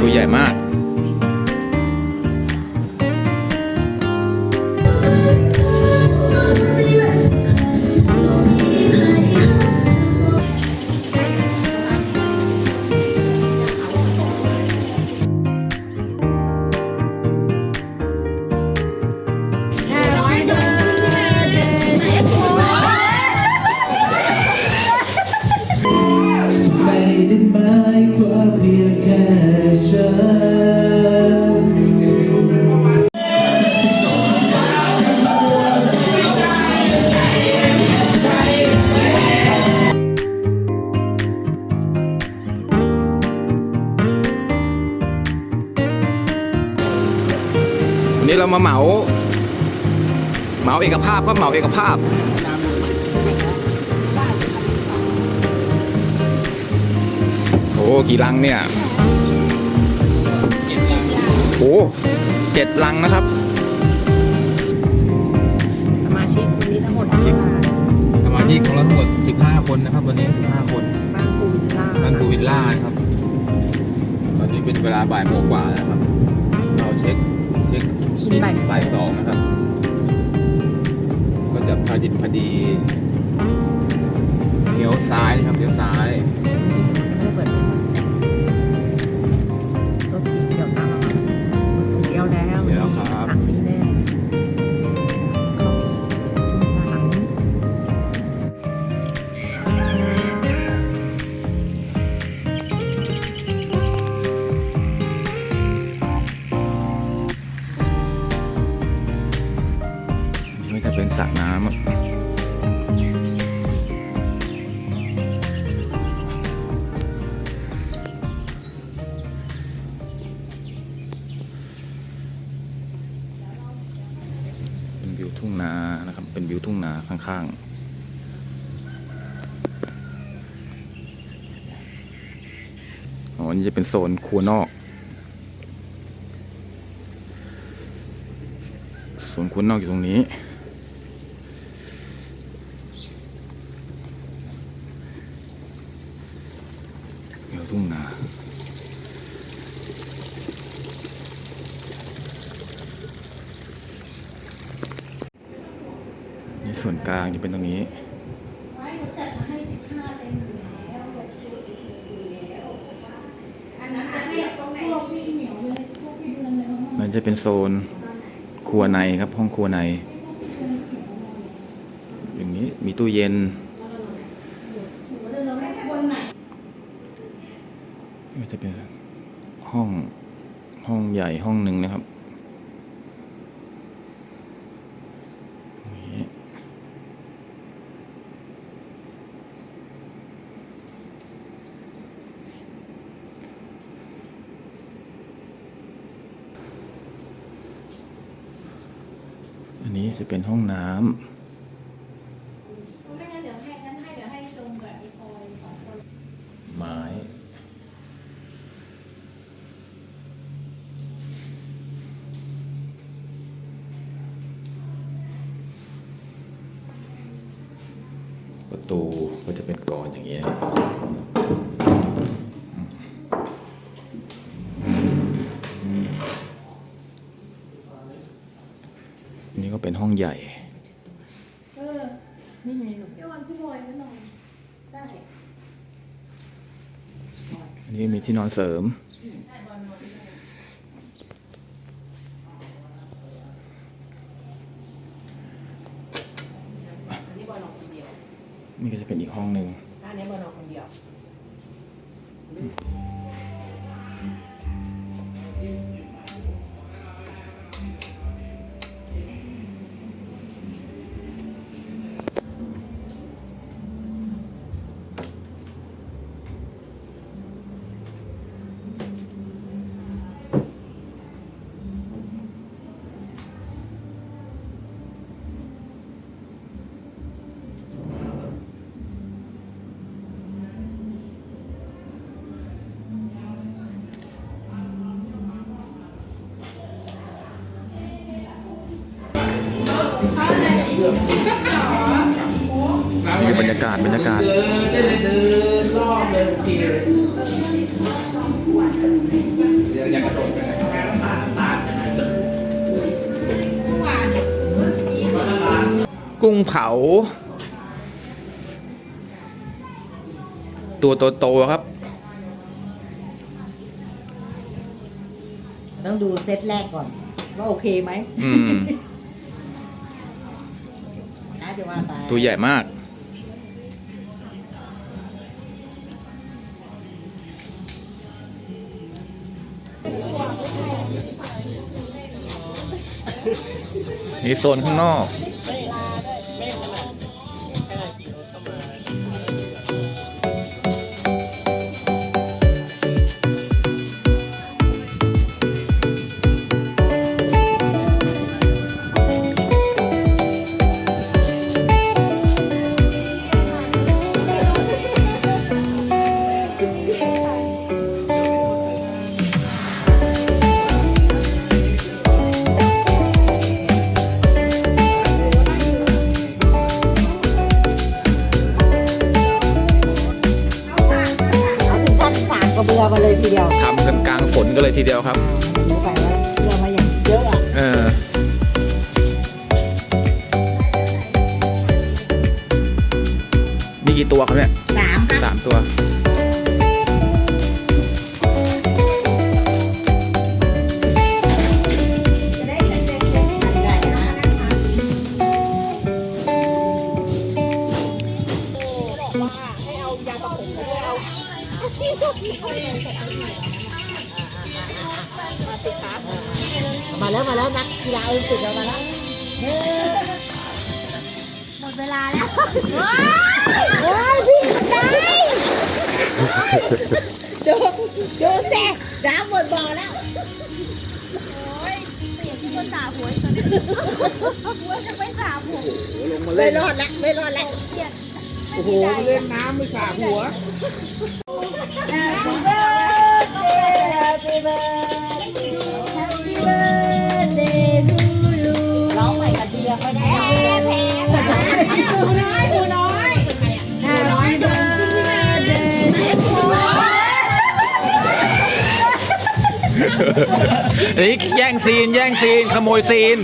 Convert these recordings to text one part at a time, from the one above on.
ตัวใหญ่มาก เรามาเหมาเหมาเอกภาพครับเหมาเอกภาพ โอ้กี่ลังเนี่ยโอ้เจ็ดลังนะครับ สมาชิกวันนี้ทั้งหมดห้าสมาชิกของเราทั้งหมด 15 คนนะครับ วันนี้ 15 คนบ้านปูวิลล่าบ้านปูวิลล่านะครับ ตอนนี้เป็นเวลาบ่ายโมงกว่าแล้วนะครับเราเช็คเินบ่ายสายสองนะครับ ก็จะพอดิบพอดีเลี้ยวซ้ายนะครับเลี้ยวซ้าย ทุ่งนานะครับ เป็นวิวทุ่งนาข้างๆอ๋อ นี่จะเป็นโซนครัวนอก โซนครัวนอกอยู่ตรงนี้ เดี๋ยวทุ่งนานี่ ส่วนกลางจะเป็นตรงนี้ไม่เขาจัดมาให้สิบห้าเต็มอยู่แล้วหกชุดเฉยๆอยู่แล้วอันนั้นจะให้พวกพี่เหนียวเลยพวกพี่เดือนเลยมากมันจะเป็นโซนครัวในครับ ห้องครัวใน อย่างนี้มีตู้เย็นๆหัวเดือนเราให้บนไหนก็จะเป็นห้องห้องใหญ่ห้องหนึ่งนะครับนี่อันนี้จะ เป็นห้องน้ำไม่งั้นเดี๋ยวให้งั้นให้เดี๋ยวให้ตรงกับไอ้พลไม้ประตูก็จะเป็นกรอนอย่างนี้นะครับอั นนี้ก็เป็นห้องใหญ่ เออ นี่ไงลูกพี่วันพี่พลอยก็นอนได้อันนี้มีที่นอนเสริม อันนี้บอลนอนคนเดียวนี่ก็จะเป็นอีกห้องหนึ่งอันนี้บอลนอนคนเดียว นี่บรรยากาศบรรยากาศ เดินได้เลยเดินรอบเลยโอเคเลยเดี๋ยวอยากกระโดดไปไหนกุ้งเผา ตัวโตๆครับ ต้องดูเซตแรกก่อน ว่าโอเคไหมอืม นะว่าไปตัวใหญ่มาก นี่โซนข้างนอกำกันกลางฝนกันเลยทีเดียวครับดูไปว่าเรือมาอย่างเยอะอะเออมีกี่ตัวครับเนี่ยสามครับสามตัว แล้วมาแล้วนักกีฬาโอลิมปิกเรามาแล้วหมดเวลาแล้วว้ายพี่มันได้ดูดูแซ่น้ำหมดบ่อแล้วโอ้ยเสียที่คนสาหัวอีกตอนนี้หัวจะไม่สาหัวไม่รอดแล้วไม่รอดแล้วเกลียดโอ้โหเล่นน้ำไม่สาหัวร้ อันนี้แย่งซีน แย่งซีน ขโมยซีน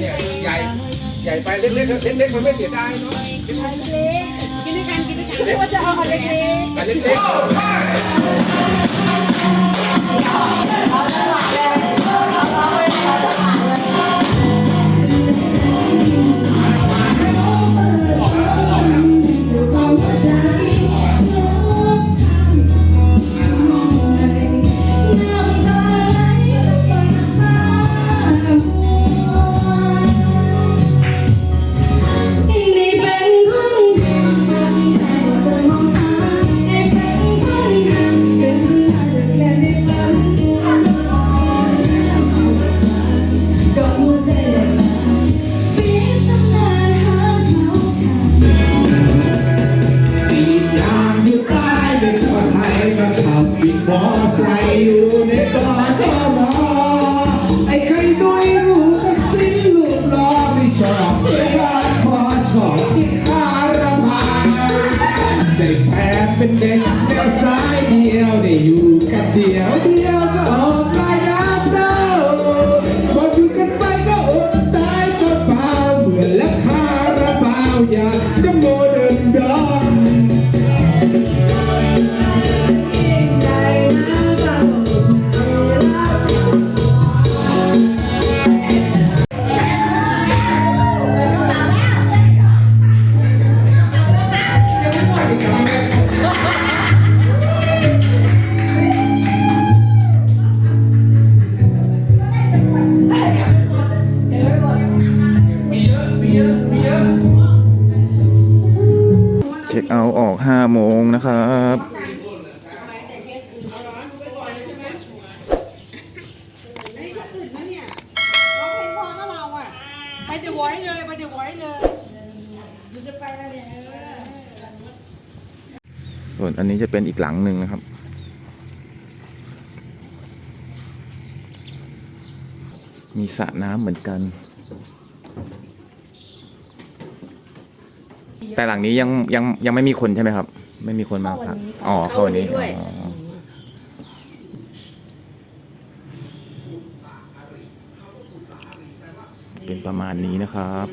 เนี่ยใหญ่ใหญ่ไปเล็กๆเล็กๆมันไม่เสียดายเนาะกินด้วยกันกินด้วยกันว่าจะเอาอะไรเล็กปี นเช็คเอาท์ออกห้าโมงนะครับไปเดี๋ยวไว้เลยไปเดี๋ยวไว้เลยมันจะไปแล้วเนี่ยส่วนอันนี้จะเป็นอีกหลังหนึ่งนะครับ มีสระน้ำเหมือนกัน แต่หลังนี้ยังยังยังไม่มีคนใช่ไหมครับ ไม่มีคนมาพักอ๋อเข้าวันนี้อ๋อเป็นประมาณนี้นะครับ